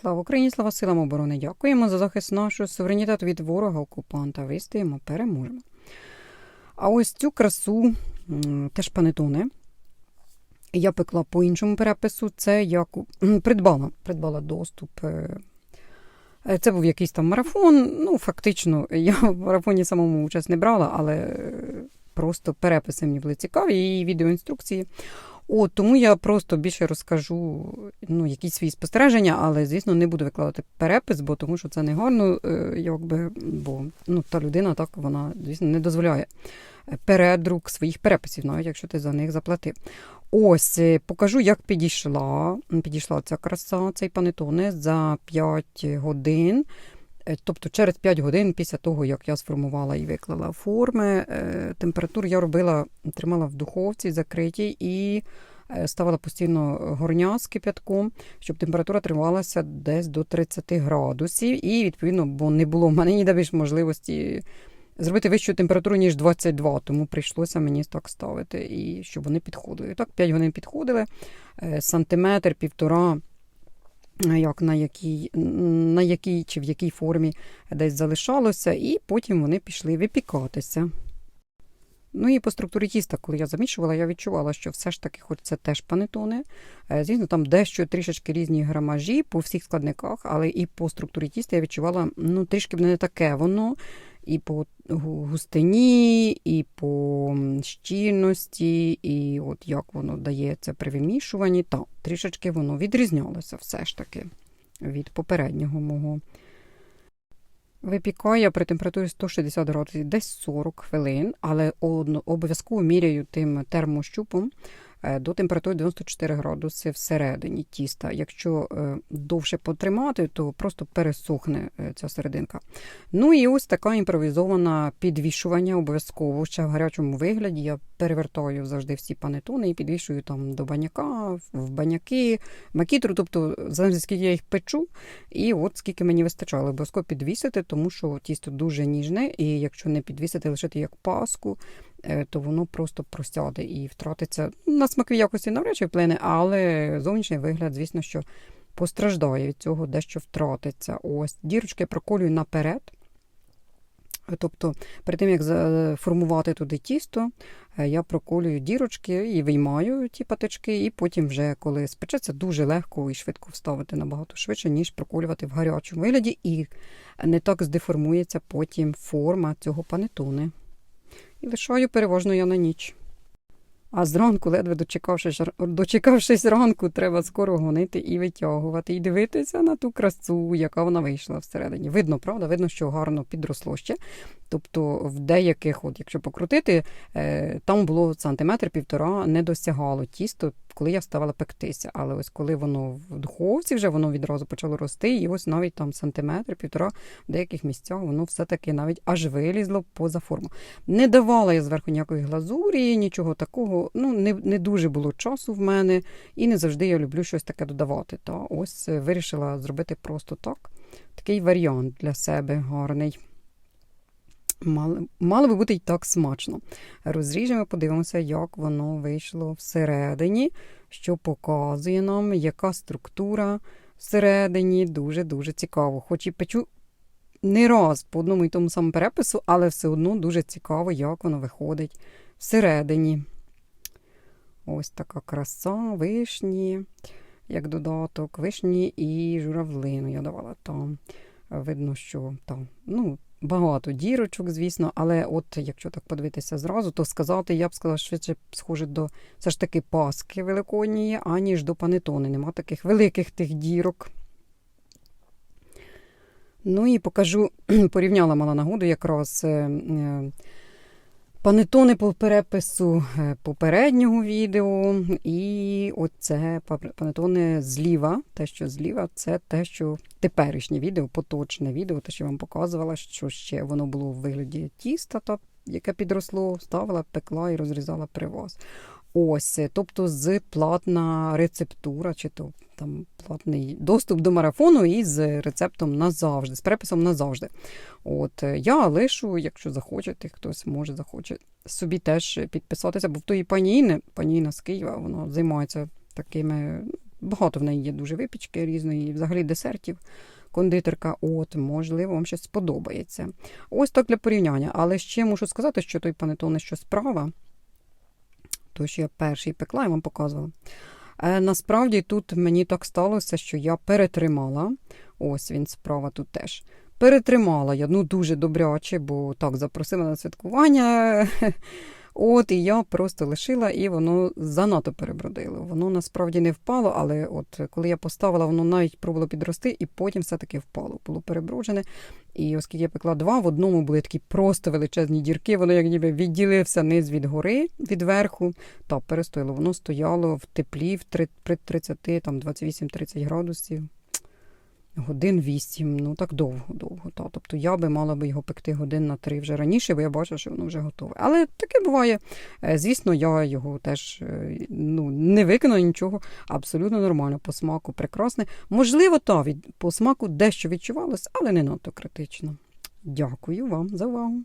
Слава Україні, слава силам оборони! Дякуємо за захист нашого суверенітету від ворога окупанта. Вистоїмо, переможемо. А ось цю красу теж панетоне. Я пекла по іншому перепису. Це я придбала, придбала доступ. е, е, Це був якийсь там марафон. Ну, фактично, я в марафоні самому участь не брала, але е, просто переписи мені були цікаві і відеоінструкції. От, тому я просто більше розкажу ну, якісь свої спостереження, але, звісно, не буду викладати перепис, бо тому що це не гарно, е, якби, бо ну, та людина так вона, звісно, не дозволяє передрук своїх переписів, навіть якщо ти за них заплатив. Ось е, покажу, як підійшла. Підійшла ця краса, цей панетоне за 5 годин. Е, Тобто через 5 годин після того, як я сформувала і виклала форми, е, температуру я робила, тримала в духовці закритій і е, ставила постійно горня з кип'ятком, щоб температура трималася десь до 30 градусів. І, відповідно, бо не було в мене ніде більш можливості зробити вищу температуру, ніж 22, тому прийшлося мені так ставити, і щоб вони підходили. Так 5 годин підходили, сантиметр, півтора як на якій, на якій чи в якій формі десь залишалося, і потім вони пішли випікатися. Ну і по структурі тіста, коли я замішувала, я відчувала, що все ж таки, хоч це теж панетоне, е, звісно, там дещо трішечки різні грамажі по всіх складниках, але і по структурі тіста я відчувала, ну, трішки не таке воно. І по густині, і по щільності, і от як воно дається при вимішуванні, та трішечки воно відрізнялося все ж таки від попереднього мого. Випікаю при температурі 160 градусів десь 40 хвилин, але обов'язково міряю тим термощупом до температури 94 градуси всередині тіста. Якщо е, довше потримати, то просто пересохне е, ця серединка. Ну і ось така імпровізована підвішування обов'язково ще в гарячому вигляді. Я перевертаю завжди всі панетони і підвішую там до баняка, в баняки, макітру, тобто залежить, скільки я їх печу, і от скільки мені вистачало. Обов'язково підвісити, тому що тісто дуже ніжне, і якщо не підвісити, лишити як паску, е, то воно просто просяде і втратиться на смаковій якості навряд чи вплине, але зовнішній вигляд, звісно, що постраждає від цього, дещо втратиться. Ось дірочки проколюю наперед. Тобто, перед тим як формувати туди тісто, е, я проколюю дірочки і виймаю ті патички, і потім, вже коли спечеться, дуже легко і швидко вставити набагато швидше, ніж проколювати в гарячому вигляді, і не так здеформується потім форма цього панетони. І лишаю переважно я на ніч. А зранку, ледве дочекавшись, дочекавшись ранку, треба скоро гонити і витягувати, і дивитися на ту красу, яка вона вийшла всередині. Видно, правда? Видно, що гарно підросло ще. Тобто, в деяких, от якщо покрутити, е, там було сантиметр півтора не досягало тісто, коли я ставила пектися. Але ось коли воно в духовці вже воно відразу почало рости, і ось навіть там сантиметр, півтора в деяких місцях воно все-таки навіть аж вилізло поза форму. Не давала я зверху ніякої глазурі, нічого такого. Ну, не, не дуже було часу в мене, і не завжди я люблю щось таке додавати. Та ось е, вирішила зробити просто так. Такий варіант для себе гарний. Мало, мало би бути й так смачно. Розріжемо, подивимося, як воно вийшло всередині, що показує нам, яка структура всередині. Дуже-дуже цікаво. Хоч і печу не раз по одному і тому самому перепису, але все одно дуже цікаво, як воно виходить всередині. Ось така краса, вишні, як додаток, вишні і журавлину я давала там. Видно, що там, ну, багато дірочок, звісно, але от якщо так подивитися зразу, то сказати, я б сказала, що це схоже до все ж таки паски великодньої, аніж до панетони. Нема таких великих тих дірок. Ну і покажу, порівняла мала нагоду якраз. Панетони по перепису е, попереднього відео, і оце панетони зліва. Те, що зліва, це те, що теперішнє відео, поточне відео, те, що я вам показувала, що ще воно було в вигляді тіста, та, яке підросло, ставила, пекла і розрізала при вас. Ось, е, тобто з платна рецептура, чи то там платний доступ до марафону із рецептом назавжди, з переписом назавжди. От е, я лишу, якщо захочете, хтось може захоче собі теж підписатися, бо в тої пані Інни, пані Інна з Києва, вона займається такими багато в неї є дуже випічки різної, взагалі десертів. Кондитерка, от, можливо, вам щось сподобається. Ось так для порівняння. Але ще мушу сказати, що той панетоне, що справа, той, що я перший пекла, я вам показувала. Е, насправді тут мені так сталося, що я перетримала. Ось він справа тут теж. Перетримала я ну дуже добряче, бо так запросила на святкування. От і я просто лишила, і воно занадто перебродило. Воно насправді не впало, але от коли я поставила, воно навіть пробувало підрости, і потім все-таки впало. Було переброджене. І оскільки я пекла два, в одному були такі просто величезні дірки, воно як ніби відділився низ від гори, від верху, та перестояло. Воно стояло в теплі в три- при 30, там 28-30 градусів. Годин вісім, ну так довго-довго. Та. Тобто я би мала би його пекти годин на три вже раніше, бо я бачу, що воно вже готове. Але таке буває. Е, Звісно, я його теж е, ну, не викину нічого, абсолютно нормально, по смаку прекрасне. Можливо, та від по смаку дещо відчувалось, але не надто критично. Дякую вам за увагу.